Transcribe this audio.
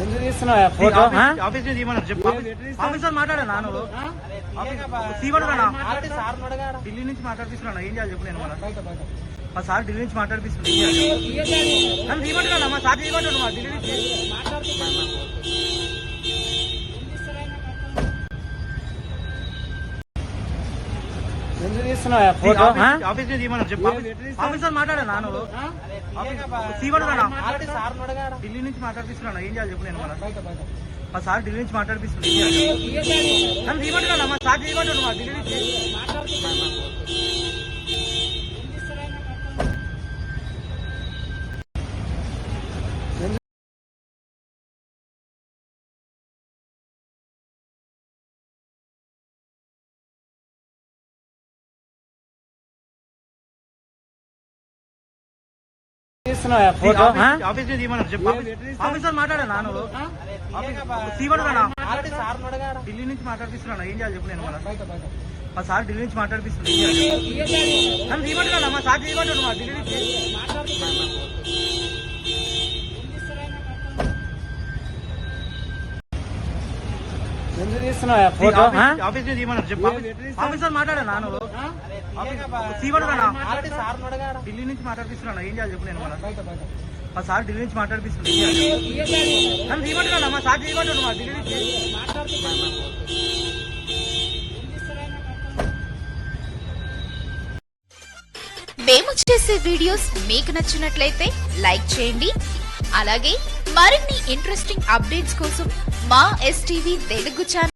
ఎందుకు తీస్తున్నావు? ఫోటో ఆ? ఆఫీస్- ఆఫీస్ నుంచి తీయమన్నారు చెప్పు. ఆఫీసర్ మాట్లాడా నాను తీయమన్నా ఢిల్లీ నుంచి మాట్లాడిపిస్తున్నా ఏం చేయాలి చెప్పు నేను మా సార్ ఢిల్లీ నుంచి మాట్లాడిపిస్తున్నా ఏం చేయాలి నన్ను తీయమంటున్నా మా సార్ తీయమంటున్నా మా ఢిల్లీ నుంచి. ఎందుకు తీస్తున్నావు ఫోటో? ఆఫీస్- నుంచి తీయమన్నారు చెప్పు. ఆఫీసర్ మాట్లాడా నాను తీయమన్నా ఢిల్లీ నుంచి మాట్లాడిపిస్తున్నా ఏం చేయాలి చెప్పు నేను మా సార్ ఢిల్లీ నుంచి మాట్లాడిపిస్తున్నా ఏం చేయాలి? నన్ను తీయమంటున్నా మా సార్ తీయమంటున్నా మా ఢిల్లీ నుంచి. ఢిల్లీ నుంచి మాట్లాడిపిస్తున్నా ఏం చేయాలి చెప్పు నేను మా సార్ ఢిల్లీ నుంచి మాట్లాడిపిస్తున్నా ఏం చేయాలి? నన్ను తీయమంటున్నా మా సార్ తీయమంటున్నా మా ఢిల్లీ నుంచి. ఎందుకు తీస్తున్నావు? ఫోటో ఆ? ఆఫీస్- ఆఫీస్ నుంచి తీయమన్నారు చెప్పు. ఆఫీసర్ మాట్లాడా నాను? తీయమన్నా ఢిల్లీ నుంచి మాట్లాడిపిస్తున్నా ఏం చేయాలి చెప్పు నేను మళ్ళా. మా సార్ ఢిల్లీ నుంచి మాట్లాడిపిస్తున్నా ఏం చేయాలి నన్ను తీయమంటున్నా మా సార్ తీయమంటున్నా మా ఢిల్లీ నుంచి. మేము చేసే వీడియోస్ మీకు నచ్చినట్లయితే లైక్ చేయండి అలాగే మరిన్ని ఇంట్రెస్టింగ్ అప్డేట్స్ కోసం మా ఎస్టీవీ తెలుగు ఛానల్